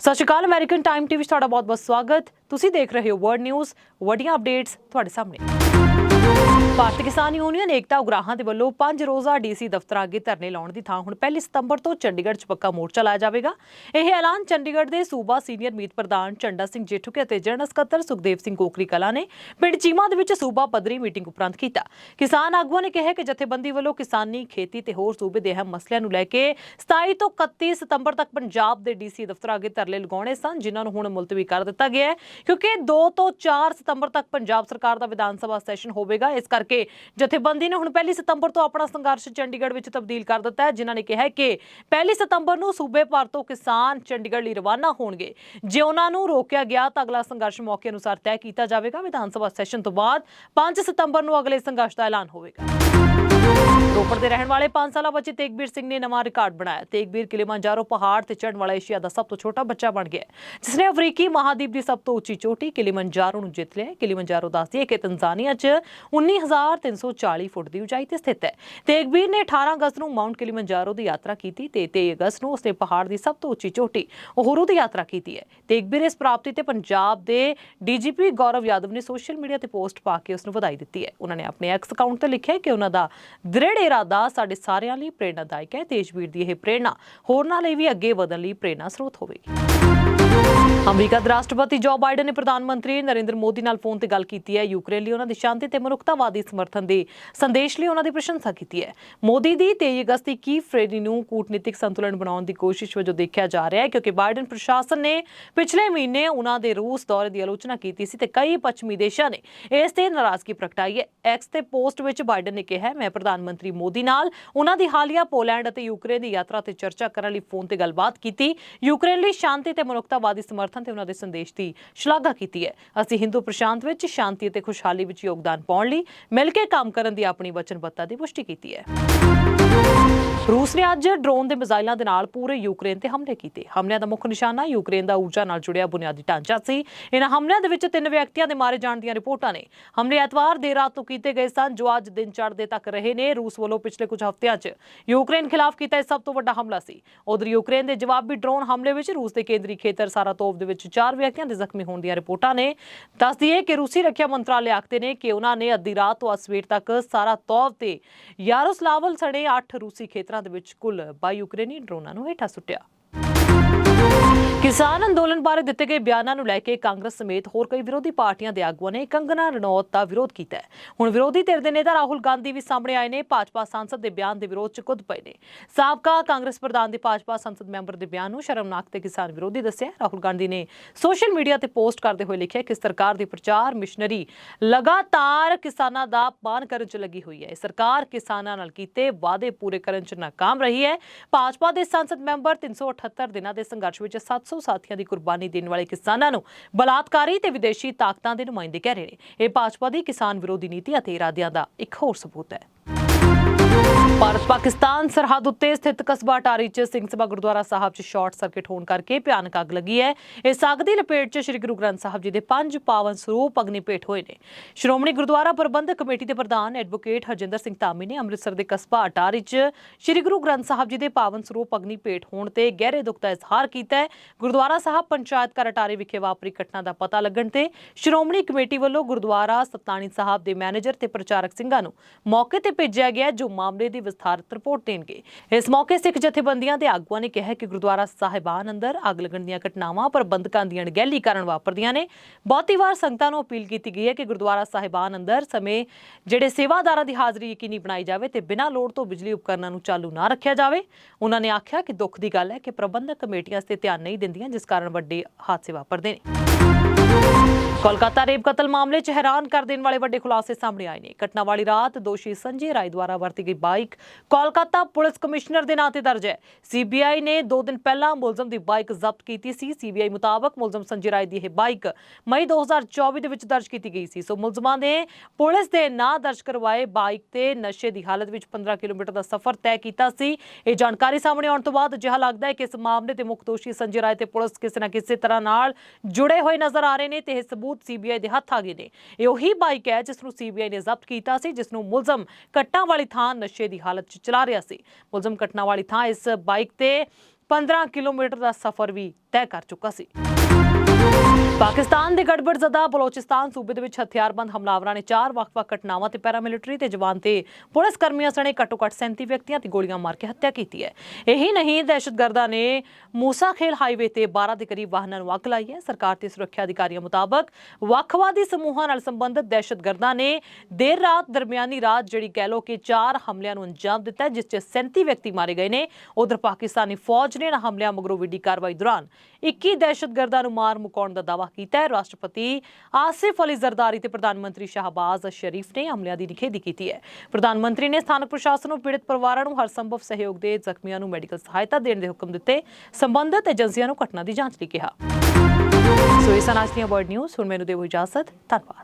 Sat Shri Akal American time TV 'ਚ ਤੁਹਾਡਾ ਬਹੁਤ-ਬਹੁਤ ਸਵਾਗਤ। ਤੁਸੀਂ ਦੇਖ ਰਹੇ ਹੋ ਵਰਡ ਨਿਊਜ਼ ਵੱਡੀਆਂ ਅਪਡੇਟਸ ਤੁਹਾਡੇ ਸਾਹਮਣੇ। ਭਾਰਤੀ ਕਿਸਾਨ ਯੂਨੀਅਨ ਏਕਤਾ ਉਗਰਾਹਾਂ ਦੇ ਵੱਲੋਂ ਪੰਜ ਰੋਜ਼ਾ ਡੀਸੀ ਦਫ਼ਤਰ ਅੱਗੇ ਧਰਨੇ ਲਾਉਣ ਦੀ ਥਾਂ ਹੁਣ 1 ਸਤੰਬਰ ਤੋਂ ਚੰਡੀਗੜ੍ਹ 'ਚ ਪੱਕਾ ਮੋਰਚਾ ਲਾਇਆ ਜਾਵੇਗਾ। ਇਹ ਐਲਾਨ ਚੰਡੀਗੜ੍ਹ ਦੇ ਸੂਬਾ ਸੀਨੀਅਰ ਮੀਤ ਪ੍ਰਧਾਨ ਚੰਡਾ ਸਿੰਘ ਜੇਠੂਕੇ ਅਤੇ ਜਨਰਲ ਸਕੱਤਰ ਸੁਖਦੇਵ ਸਿੰਘ ਕੋਕਰੀ ਕਲਾ ਨੇ ਪਿੰਡ ਚੀਮਾ ਦੇ ਵਿੱਚ ਸੂਬਾ ਪੱਧਰੀ ਮੀਟਿੰਗ ਉਪਰੰਤ ਕੀਤਾ। ਕਿਸਾਨ ਆਗੂਆਂ ਨੇ ਕਿਹਾ ਕਿ ਜਥੇਬੰਦੀ ਵੱਲੋਂ ਕਿਸਾਨੀ ਖੇਤੀ ਤੇ ਹੋਰ ਸੂਬੇ ਦੇ ਅਹਿਮ ਮਸਲਿਆਂ ਨੂੰ ਲੈ ਕੇ 27 ਤੋਂ 31 ਸਤੰਬਰ ਤੱਕ ਪੰਜਾਬ ਦੇ ਡੀਸੀ ਦਫ਼ਤਰ ਅੱਗੇ ਧਰਨੇ ਲਗਾਉਣੇ ਸਨ, ਜਿਨ੍ਹਾਂ ਨੂੰ ਹੁਣ ਮੁਲਤਵੀ ਕਰ ਦਿੱਤਾ ਗਿਆ ਹੈ, ਕਿਉਂਕਿ 2 ਤੋਂ 4 ਸਤੰਬਰ ਤੱਕ ਪੰਜਾਬ ਸਰਕਾਰ ਦਾ ਵਿਧਾਨ ਸਭਾ ਸੈਸ਼ਨ ਹੋਵੇਗਾ, ਇਸ ਕਰਕੇ ਜਥੇਬੰਦੀ ਨੇ ਹੁਣ 1 ਸਤੰਬਰ ਤੋਂ ਆਪਣਾ ਸੰਘਰਸ਼ ਚੰਡੀਗੜ੍ਹ ਵਿੱਚ ਤਬਦੀਲ ਕਰ ਦਿੱਤਾ ਹੈ, ਜਿਨ੍ਹਾਂ ਨੇ ਕਿਹਾ ਹੈ ਕਿ 1 ਸਤੰਬਰ ਨੂੰ ਸੂਬੇ ਭਰ ਤੋਂ ਕਿਸਾਨ ਚੰਡੀਗੜ੍ਹ ਲਈ ਰਵਾਨਾ ਹੋਣਗੇ। ਜੇ ਉਹਨਾਂ ਨੂੰ ਰੋਕਿਆ ਗਿਆ ਤਾਂ ਅਗਲਾ ਸੰਘਰਸ਼ ਮੌਕੇ ਅਨੁਸਾਰ ਤੈਅ ਕੀਤਾ ਜਾਵੇਗਾ। ਵਿਧਾਨ ਸਭਾ ਸੈਸ਼ਨ ਤੋਂ ਬਾਅਦ 5 ਸਤੰਬਰ ਨੂੰ ਅਗਲੇ ਸੰਘਰਸ਼ ਦਾ ਐਲਾਨ ਹੋਵੇਗਾ। ਰੋਪੜ ਦੇ ਰਹਿਣ ਵਾਲੇ 5 ਸਾਲਾ ਬੱਚੇ ਤੇਗਬੀਰ ਸਿੰਘ ਨੇ ਨਵਾਂ ਰਿਕਾਰਡ ਬਣਾਇਆ। ਤੇਗਬੀਰ ਕਿਲੀਮੰਜਾਰੋ ਪਹਾੜ ਤੇ ਚੜ੍ਹਨ ਵਾਲਾ ਏਸ਼ੀਆ ਦਾ ਸਭ ਤੋਂ ਛੋਟਾ ਬੱਚਾ ਬਣ ਗਿਆ। ਜਿਸ ਨੇ ਅਫਰੀਕੀ ਮਹਾਦੀਪ ਦੀ ਸਭ ਤੋਂ ਉੱਚੀ ਚੋਟੀ ਕਿਲੀਮੰਜਾਰੋ ਨੂੰ ਜਿੱਤ ਲਿਆ। ਹੈ। ਕਿਲੀਮੰਜਾਰੋ ਦੱਸਦੀ ਹੈ ਕਿ ਤੰਜ਼ਾਨੀਆ 'ਚ 19340 ਫੁੱਟ ਦੀ ਉਚਾਈ ਤੇ ਸਥਿਤ ਹੈ। ਤੇਗਬੀਰ ਨੇ 18 ਅਗਸਤ ਨੂੰ ਮਾਊਂਟ ਕਿਲੀਮੰਜਾਰੋ ਦੀ ਯਾਤਰਾ ਕੀਤੀ ਤੇ 23 ਅਗਸਤ ਨੂੰ ਉਸਨੇ ਪਹਾੜ ਦੀ ਸਭ ਤੋਂ ਉੱਚੀ ਚੋਟੀ ਉਹਰੂ ਦੀ ਯਾਤਰਾ ਕੀਤੀ ਹੈ। ਤੇਗਬੀਰ ਇਸ ਪ੍ਰਾਪਤੀ ਤੇ ਪੰਜਾਬ ਦੇ ਡੀਜੀਪੀ ਗੌਰਵ ਯਾਦਵ ਨੇ ਸੋਸ਼ਲ ਮੀਡੀਆ ਤੇ ਪੋਸਟ ਪਾ ਕੇ ਉਸ ਨੂੰ ਵਧਾਈ ਦਿੱਤੀ ਹੈ। ਉਹਨਾਂ ਨੇ ਆਪਣੇ ਐਕਸ ਅਕਾਊਂਟ ਤੇ ਲਿਖਿਆ ਕਿ ਉਹਨਾਂ ਦਾ ਦ੍ਰਿੜ ਇਰਾਦਾ ਸਾਡੇ ਸਾਰਿਆਂ ਲਈ ਪ੍ਰੇਰਣਾਦਾਇਕ ਹੈ। ਤੇਜਵੀਰ ਦੀ ਇਹ ਪ੍ਰੇਰਣਾ ਹੋਰਨਾਂ ਲਈ ਵੀ ਅੱਗੇ ਵਧਣ ਲਈ ਪ੍ਰੇਰਣਾ ਸਰੋਤ ਹੋਵੇਗੀ। ਅਮਰੀਕਾ ਦੇ ਰਾਸ਼ਟਰਪਤੀ ਜੋ ਬਾਈਡਨ ਨੇ ਪ੍ਰਧਾਨ ਮੰਤਰੀ ਨਰਿੰਦਰ ਮੋਦੀ ਨਾਲ ਫੋਨ ਤੇ ਗੱਲ ਕੀਤੀ ਹੈ। ਯੂਕਰੇਨ ਲਈ ਉਹਨਾਂ ਦੀ ਸ਼ਾਂਤੀ ਤੇ ਮਨੁੱਖਤਾਵਾਦੀ ਸਮਰਥਨ ਦੇ ਸੰਦੇਸ਼ ਲਈ ਉਹਨਾਂ ਦੀ ਪ੍ਰਸ਼ੰਸਾ ਕੀਤੀ ਹੈ। ਮੋਦੀ ਦੀ 23 ਅਗਸਤ ਦੀ ਕੀ ਫਰੇਡੀ ਨੂੰ ਕੂਟਨੀਤਿਕ ਸੰਤੁਲਨ ਬਣਾਉਣ ਦੀ ਕੋਸ਼ਿਸ਼ ਵਜੋਂ ਦੇਖਿਆ ਜਾ ਰਿਹਾ ਹੈ ਕਿਉਂਕਿ ਬਾਈਡਨ ਪ੍ਰਸ਼ਾਸਨ ਨੇ ਪਿਛਲੇ ਮਹੀਨੇ ਉਹਨਾਂ ਦੇ ਰੂਸ ਦੌਰੇ ਦੀ ਆਲੋਚਨਾ ਕੀਤੀ ਸੀ ਤੇ ਕਈ ਪੱਛਮੀ ਦੇਸ਼ਾਂ ਨੇ ਇਸ ਤੇ ਨਾਰਾਜ਼ਗੀ ਪ੍ਰਗਟਾਈ ਹੈ। ਐਕਸ ਤੇ ਪੋਸਟ ਵਿੱਚ ਬਾਈਡਨ ਨੇ ਕਿਹਾ ਮੈਂ ਪ੍ਰਧਾਨ ਮੰਤਰੀ ਮੋਦੀ ਨਾਲ ਉਹਨਾਂ ਦੀ ਹਾਲੀਆ ਪੋਲੈਂਡ ਅਤੇ ਯੂਕਰੇਨ ਦੀ ਯਾਤਰਾ ਤੇ ਚਰਚਾ ਕਰਨ ਲਈ ਫੋਨ ਤੇ ਗੱਲਬਾਤ ਕੀਤੀ। ਯੂਕਰੇਨ ਲਈ ਸ਼ਾਂਤੀ ਤੇ ਮਨੁੱਖਤਾ ਮਨੁੱਖਤਾਵਾਦੀ ਸਮਰਥਨ ਤੇ ਉਹਨਾਂ ਦੇ ਸੰਦੇਸ਼ ਦੀ ਸ਼ਲਾਘਾ ਕੀਤੀ ਹੈ। ਅਸੀਂ ਹਿੰਦੂ ਪ੍ਰਸ਼ਾਂਤ ਵਿੱਚ ਸ਼ਾਂਤੀ ਅਤੇ ਖੁਸ਼ਹਾਲੀ ਵਿੱਚ ਯੋਗਦਾਨ ਪਾਉਣ ਲਈ ਮਿਲ ਕੇ ਕੰਮ ਕਰਨ ਦੀ ਆਪਣੀ ਵਚਨਬੱਧਤਾ ਦੀ ਪੁਸ਼ਟੀ ਕੀਤੀ ਹੈ। ਰੂਸ ਨੇ ਅੱਜ ਡਰੋਨ ਦੇ ਮਿਜ਼ਾਈਲਾਂ ਦੇ ਨਾਲ ਪੂਰੇ ਯੂਕਰੇਨ ਤੇ ਹਮਲੇ ਕੀਤੇ। ਹਮਲਿਆਂ ਦਾ ਮੁੱਖ ਨਿਸ਼ਾਨਾ ਯੂਕਰੇਨ ਦਾ ਊਰਜਾ ਨਾਲ ਜੁੜਿਆ ਬੁਨਿਆਦੀ ਢਾਂਚਾ ਸੀ। ਇਹਨਾਂ ਹਮਲਿਆਂ ਦੇ ਵਿੱਚ ਤਿੰਨ ਵਿਅਕਤੀਆਂ ਦੇ ਮਾਰੇ ਜਾਣ ਦੀਆਂ ਰਿਪੋਰਟਾਂ ਨੇ। ਹਮਲੇ ਐਤਵਾਰ ਦੇਰ ਰਾਤ ਤੋਂ ਕੀਤੇ ਗਏ ਸਨ, ਜੋ ਅੱਜ ਦਿਨ ਚੜ੍ਹਦੇ ਤੱਕ ਰਹੇ ਨੇ। ਰੂਸ ਵੱਲੋਂ ਪਿਛਲੇ ਕੁਝ ਹਫ਼ਤਿਆਂ 'ਚ ਯੂਕਰੇਨ ਖਿਲਾਫ ਕੀਤਾ ਇਹ ਸਭ ਤੋਂ ਵੱਡਾ ਹਮਲਾ ਸੀ। ਉਧਰ ਯੂਕਰੇਨ ਦੇ ਜਵਾਬੀ ਡਰੋਨ ਹਮਲੇ ਵਿੱਚ ਰੂਸ ਦੇ ਕੇਂਦਰੀ ਖੇਤਰ ਸਾਰਾਤੋਵ ਦੇ ਵਿੱਚ ਚਾਰ ਵਿਅਕਤੀਆਂ ਦੇ ਜ਼ਖਮੀ ਹੋਣ ਦੀਆਂ ਰਿਪੋਰਟਾਂ ਨੇ। ਦੱਸਦੀ ਹੈ ਕਿ ਰੂਸੀ ਰੱਖਿਆ ਮੰਤਰਾਲੇ ਆਖਦੇ ਨੇ ਕਿ ਉਹਨਾਂ ਨੇ ਅੱਧੀ ਰਾਤ ਤੋਂ ਅੱਜ ਸਵੇਰ ਤੱਕ ਸਾਰਾਤੋਵ ਤੇ ਯਾਰੋਸਲਾਵਲ ਸਣੇ 8 ਰੂਸੀ ਖੇਤਰ ਦੇ ਵਿੱਚ ਕੁੱਲ 22 ਯੂਕਰੇਨੀ ਡਰੋਨਾਂ ਨੂੰ ਹੇਠਾਂ ਸੁੱਟਿਆ। ਕਿਸਾਨ ਅੰਦੋਲਨ ਬਾਰੇ ਦਿੱਤੇ ਗਏ ਬਿਆਨਾਂ ਨੂੰ ਲੈ ਕੇ ਕਾਂਗਰਸ ਸਮੇਤ ਹੋਰ ਕਈ ਵਿਰੋਧੀ ਪਾਰਟੀਆਂ ਦੇ ਆਗੂਆਂ ਨੇ ਕੰਗਨਾ ਰਣੌਤ ਦਾ ਵਿਰੋਧ ਕੀਤਾ ਹੈ। ਹੁਣ ਵਿਰੋਧੀ ਧਿਰ ਦੇ ਨੇਤਾ ਰਾਹੁਲ ਗਾਂਧੀ ਵੀ ਸਾਹਮਣੇ ਆਏ ਨੇ। ਭਾਜਪਾ ਸੰਸਦ ਦੇ ਬਿਆਨ ਦੇ ਵਿਰੋਧ ਚ ਕੁੱਦ ਪਏ ਨੇ। ਸਾਬਕਾ ਕਾਂਗਰਸ ਪ੍ਰਧਾਨ ਦੇ ਭਾਜਪਾ ਸੰਸਦ ਮੈਂਬਰ ਦੇ ਬਿਆਨ ਨੂੰ ਸ਼ਰਮਨਾਕ ਤੇ ਕਿਸਾਨ ਵਿਰੋਧੀ ਦੱਸਿਆ ਰਾਹੁਲ ਗਾਂਧੀ ਨੇ ਸੋਸ਼ਲ ਮੀਡੀਆ ਤੇ ਪੋਸਟ ਕਰਦੇ ਹੋਏ ਲਿਖਿਆ ਕਿ ਸਰਕਾਰ ਦੀ ਪ੍ਰਚਾਰ ਮਿਸ਼ਨਰੀ ਲਗਾਤਾਰ ਕਿਸਾਨਾਂ ਦਾ ਪਾਨ ਕਰਨ ਚ ਲੱਗੀ ਹੋਈ ਹੈ। ਸਰਕਾਰ ਕਿਸਾਨਾਂ ਨਾਲ ਕੀਤੇ ਵਾਅਦੇ ਪੂਰੇ ਕਰਨ ਚ ਨਾਕਾਮ ਰਹੀ ਹੈ। ਭਾਜਪਾ ਦੇ ਸੰਸਦ ਮੈਂਬਰ 378 ਦਿਨਾਂ ਦੇ ਸੰਘਰਸ਼ ਵਿੱਚ 700 ਸਾਥੀਆਂ ਦੀ ਕੁਰਬਾਨੀ ਦੇਣ ਵਾਲੇ ਕਿਸਾਨਾਂ ਨੂੰ ਬਲਾਤਕਾਰੀ ਤੇ ਵਿਦੇਸ਼ੀ ਤਾਕਤਾਂ ਦੇ ਨੁਮਾਇੰਦੇ ਕਹਿ ਰਹੇ ਨੇ। ਇਹ ਭਾਜਪਾ ਦੀ ਕਿਸਾਨ ਵਿਰੋਧੀ ਨੀਤੀ ਅਤੇ ਇਰਾਦਿਆਂ ਦਾ ਇੱਕ ਹੋਰ ਸਬੂਤ ਹੈ। ਭਾਰਤ ਪਾਕਿਸਤਾਨ ਸਰਹੱਦ ਉੱਤੇ ਸਥਿਤ ਕਸਬਾ ਟਾਰੀ ਚ ਸਿੰਘ ਸਭਾ ਗੁਰਦੁਆਰਾ ਸਾਹਿਬ ਚ ਸ਼ਾਰਟ ਸਰਕਟ ਹੋਣ ਕਰਕੇ ਭਿਆਨਕ ਅੱਗ ਲੱਗੀ ਹੈ। ਇਸ ਅੱਗ ਦੀ ਲਪੇਟ ਚ ਸ੍ਰੀ ਗੁਰੂ ਗ੍ਰੰਥ ਸਾਹਿਬ ਜੀ ਦੇ ਪੰਜ ਪਾਵਨ ਸਰੂਪ ਅਗਨੀ ਭੇਟ ਹੋਏ ਨੇ। ਸ਼੍ਰੋਮਣੀ ਗੁਰਦੁਆਰਾ ਪ੍ਰਬੰਧਕ ਕਮੇਟੀ ਦੇ ਪ੍ਰਧਾਨ ਐਡਵੋਕੇਟ ਹਰਜਿੰਦਰ ਸਿੰਘ ਧਾਮੀ ਨੇ ਅੰਮ੍ਰਿਤਸਰ ਦੇ ਕਸਬਾ ਅਟਾਰੀ ਚ ਸ੍ਰੀ ਗੁਰੂ ਗ੍ਰੰਥ ਸਾਹਿਬ ਜੀ ਦੇ ਪਾਵਨ ਸਰੂਪ ਅਗਨੀ ਭੇਟ ਹੋਣ ਤੇ ਗਹਿਰੇ ਦੁੱਖ ਦਾ ਇਜ਼ਹਾਰ ਕੀਤਾ ਹੈ। ਗੁਰਦੁਆਰਾ ਸਾਹਿਬ ਪੰਚਾਇਤ ਘਰ ਅਟਾਰੀ ਵਿਖੇ ਵਾਪਰੀ ਘਟਨਾ ਦਾ ਪਤਾ ਲੱਗਣ ਤੇ ਸ਼੍ਰੋਮਣੀ ਕਮੇਟੀ ਵੱਲੋਂ ਗੁਰਦੁਆਰਾ ਸਤਨਾਣੀ ਸਾਹਿਬ ਦੇ ਮੈਨੇਜਰ ਤੇ ਪ੍ਰਚਾਰਕ ਸਿੰਘਾਂ ਨੂੰ ਮੌਕੇ ਤੇ ਭੇਜਿਆ ਗਿਆ, ਜੋ ਮਾਮਲੇ ਦੀ ਵਿਸਥਾਰਤ ਰਿਪੋਰਟ ਦੇਣਗੇ। ਇਸ ਮੌਕੇ ਸਿੱਖ ਜਥੇਬੰਦੀਆਂ ਦੇ ਆਗੂਆਂ ਨੇ ਕਿਹਾ ਕਿ ਗੁਰਦੁਆਰਾ ਸਾਹਿਬਾਨ ਅੰਦਰ ਅੱਗ ਲੱਗਣ ਦੀਆਂ ਘਟਨਾਵਾਂ ਪ੍ਰਬੰਧਕਾਂ ਦੀਆਂ ਅਣਗਹਿਲੀ ਕਾਰਨ ਵਾਪਰਦੀਆਂ ਨੇ। ਬਹੁਤੀ ਵਾਰ ਸੰਗਤਾਂ ਨੂੰ ਅਪੀਲ ਕੀਤੀ ਗਈ ਹੈ ਕਿ ਗੁਰਦੁਆਰਾ ਸਾਹਿਬਾਨ ਅੰਦਰ ਸਮੇਂ ਜਿਹੜੇ ਸੇਵਾਦਾਰਾਂ ਦੀ ਹਾਜ਼ਰੀ ਯਕੀਨੀ ਬਣਾਈ ਜਾਵੇ ਤੇ ਬਿਨਾਂ ਲੋੜ ਤੋਂ ਬਿਜਲੀ ਉਪਕਰਨਾਂ ਨੂੰ ਚਾਲੂ ਨਾ ਰੱਖਿਆ ਜਾਵੇ। ਉਹਨਾਂ ਨੇ ਆਖਿਆ ਕਿ ਦੁੱਖ ਦੀ ਗੱਲ ਹੈ ਕਿ ਪ੍ਰਬੰਧਕ ਕਮੇਟੀਆਂ ਇਸ ਤੇ ਧਿਆਨ ਨਹੀਂ ਦਿੰਦੀਆਂ, ਜਿਸ ਕਾਰਨ ਵੱਡੇ ਹਾਦਸੇ ਵਾਪਰਦੇ ਨੇ। ਕੋਲਕਾਤਾ ਰੇਪ ਕਤਲ ਮਾਮਲੇ 'ਚ ਹੈਰਾਨ ਕਰ ਦੇਣ ਵਾਲੇ ਵੱਡੇ ਖੁਲਾਸੇ ਸਾਹਮਣੇ ਆਏ ਨੇ। ਘਟਨਾ ਵਾਲੀ ਰਾਤ ਦੋਸ਼ੀ ਸੰਜੇ ਰਾਏ ਦੁਆਰਾ ਵਰਤੀ ਗਈ ਬਾਈਕ ਕੋਲਕਾਤਾ ਪੁਲਿਸ ਕਮਿਸ਼ਨਰ ਦੇ ਨਾਂ ਤੇ ਦਰਜ ਹੈ। ਸੀਬੀਆਈ ਨੇ 2 ਦਿਨ ਪਹਿਲਾਂ ਮੁਲਜ਼ਮ ਦੀ ਬਾਈਕ ਜ਼ਬਤ ਕੀਤੀ ਸੀ। ਸੀਬੀਆਈ ਮੁਤਾਬਕ ਮੁਲਜ਼ਮ ਸੰਜੇ ਰਾਏ ਦੀ ਇਹ ਬਾਈਕ ਮਈ 2024 ਦੇ ਵਿੱਚ ਦਰਜ ਕੀਤੀ ਗਈ ਸੀ। ਸੋ ਮੁਲਜ਼ਮਾਂ ਨੇ ਪੁਲਿਸ ਦੇ ਨਾਂ ਦਰਜ ਕਰਵਾਏ, ਬਾਈਕ ਤੇ ਨਸ਼ੇ ਦੀ ਹਾਲਤ ਵਿੱਚ 15 ਕਿਲੋਮੀਟਰ ਦਾ ਸਫ਼ਰ ਤੈਅ ਕੀਤਾ ਸੀ। ਇਹ ਜਾਣਕਾਰੀ ਸਾਹਮਣੇ ਆਉਣ ਤੋਂ ਬਾਅਦ ਅਜਿਹਾ ਲੱਗਦਾ ਹੈ ਕਿ ਇਸ ਮਾਮਲੇ ਦੇ ਮੁੱਖ ਦੋਸ਼ੀ ਸੰਜੇ ਰਾਏ ਤੇ ਪੁਲਿਸ ਕਿਸੇ ਨਾ ਕਿਸੇ ਤਰ੍ਹਾਂ ਨਾਲ ਜੁੜੇ ਹੋਏ ਨਜ਼ਰ ਆ ਰਹੇ ਨੇ ਤੇ ਇਹ ਸਬੂਤ ਸੀਬੀਆਈ ਦੇ ਹੱਥ ਆ ਗਏ ਨੇ। ਇਹ ਉਹੀ ਬਾਈਕ ਹੈ ਜਿਸ ਨੂੰ ਸੀਬੀਆਈ ਨੇ ਜ਼ਬਤ ਕੀਤਾ ਸੀ ਜਿਸ ਨੂੰ ਮੁਲਜ਼ਮ ਕੱਟਾਂ ਵਾਲੀ ਥਾਂ ਨਸ਼ੇ ਦੀ ਹਾਲਤ 'ਚ ਚਲਾ ਰਿਹਾ ਸੀ। ਮੁਲਜ਼ਮ ਕੱਟਣਾ ਵਾਲੀ ਥਾਂ ਇਸ ਬਾਈਕ ਤੇ 15 ਕਿਲੋਮੀਟਰ ਦਾ ਸਫ਼ਰ ਵੀ ਤੈਅ ਕਰ ਚੁੱਕਾ ਸੀ। ਪਾਕਿਸਤਾਨ ਦੇ ਗੜਬੜਜ਼ਦਾ ਬਲੋਚਿਸਤਾਨ, ਸੂਬੇ ਦੇ ਵਿੱਚ ਹਥਿਆਰਬੰਦ ਹਮਲਾਵਰਾਂ ਨੇ ਚਾਰ ਵੱਖ-ਵੱਖ ਘਟਨਾਵਾਂ ਤੇ ਪੈਰਾਮਿਲਟਰੀ ਤੇ ਜਵਾਨ ਤੇ ਪੁਲਿਸ ਕਰਮੀਆਂ ਸਣੇ ਘੱਟੋ-ਘੱਟ 37 ਵਿਅਕਤੀਆਂ ਦੀ ਗੋਲੀਆਂ ਮਾਰ ਕੇ ਹੱਤਿਆ ਕੀਤੀ ਹੈ। ਇਹੀ ਨਹੀਂ ਦਹਿਸ਼ਤਗਰਦਾਂ ਨੇ ਮੂਸਾ ਹਾਈਵੇ ਤੇ 12 ਦੇ ਕਰੀਬ ਵਾਹਨਾਂ ਨੂੰ ਅੱਗ ਲਾਈ ਹੈ। ਸਰਕਾਰ ਤੇ ਸੁਰੱਖਿਆ ਅਧਿਕਾਰੀਆਂ ਮੁਤਾਬਕ ਵੱਖਵਾਦੀ ਸਮੂਹਾਂ ਨਾਲ ਸੰਬੰਧਿਤ ਦਹਿਸ਼ਤਗਰਦਾਂ ਨੇ ਦੇਰ ਰਾਤ ਦਰਮਿਆਨੀ ਰਾਤ ਜਿਹੜੀ ਕਹਿ ਲੋ ਕਿ ਚਾਰ ਹਮਲਿਆਂ ਨੂੰ ਅੰਜਾਮ ਦਿੱਤਾ ਜਿਸ 'ਚ 37 ਵਿਅਕਤੀ ਮਾਰੇ ਗਏ ਨੇ। ਉਧਰ ਪਾਕਿਸਤਾਨੀ ਫੌਜ ਨੇ ਇਹਨਾਂ ਹਮਲਿਆਂ ਮਗਰੋਂ ਵਿੱਢੀ ਕਾਰਵਾਈ ਦੌਰਾਨ 21 ਦਹਿਸ਼ਤਗਰਦਾਂ ਨੂੰ ਮਾਰ ਮੁਕਾਉਣ ਦਾ ਦਾਅਵਾ ਕੀਤਾ ਹੈ। ਰਾਸ਼ਟਰਪਤੀ ਆਸਿਫ ਅਲੀ ਜ਼ਰਦਾਰੀ ਤੇ ਪ੍ਰਧਾਨ ਮੰਤਰੀ ਸ਼ਹਿਬਾਜ਼ ਸ਼ਰੀਫ ਨੇ ਹਮਲਿਆਂ ਦੀ ਨਿਖੇਧੀ ਕੀਤੀ ਹੈ। ਪ੍ਰਧਾਨ ਮੰਤਰੀ ਨੇ ਸਥਾਨਕ ਪ੍ਰਸ਼ਾਸਨ ਨੂੰ ਪੀੜਤ ਪਰਿਵਾਰਾਂ ਨੂੰ ਹਰ ਸੰਭਵ ਸਹਿਯੋਗ ਦੇ ਜ਼ਖਮੀਆਂ ਨੂੰ ਮੈਡੀਕਲ ਸਹਾਇਤਾ ਦੇਣ ਦੇ ਹੁਕਮ ਦਿੱਤੇ। ਸੰਬੰਧਿਤ ਏਜੰਸੀਆਂ ਨੂੰ ਘਟਨਾ ਦੀ ਜਾਂਚ ਲਈ ਕਿਹਾ। ਸੋ ਇਸ ਨਾਲ ਦੀਆਂ ਵਰਡ ਨਿਊਜ਼ ਹੁਣ ਮੈਨੂੰ ਦਿਓ ਇਜਾਜ਼ਤ। ਧੰਨਵਾਦ।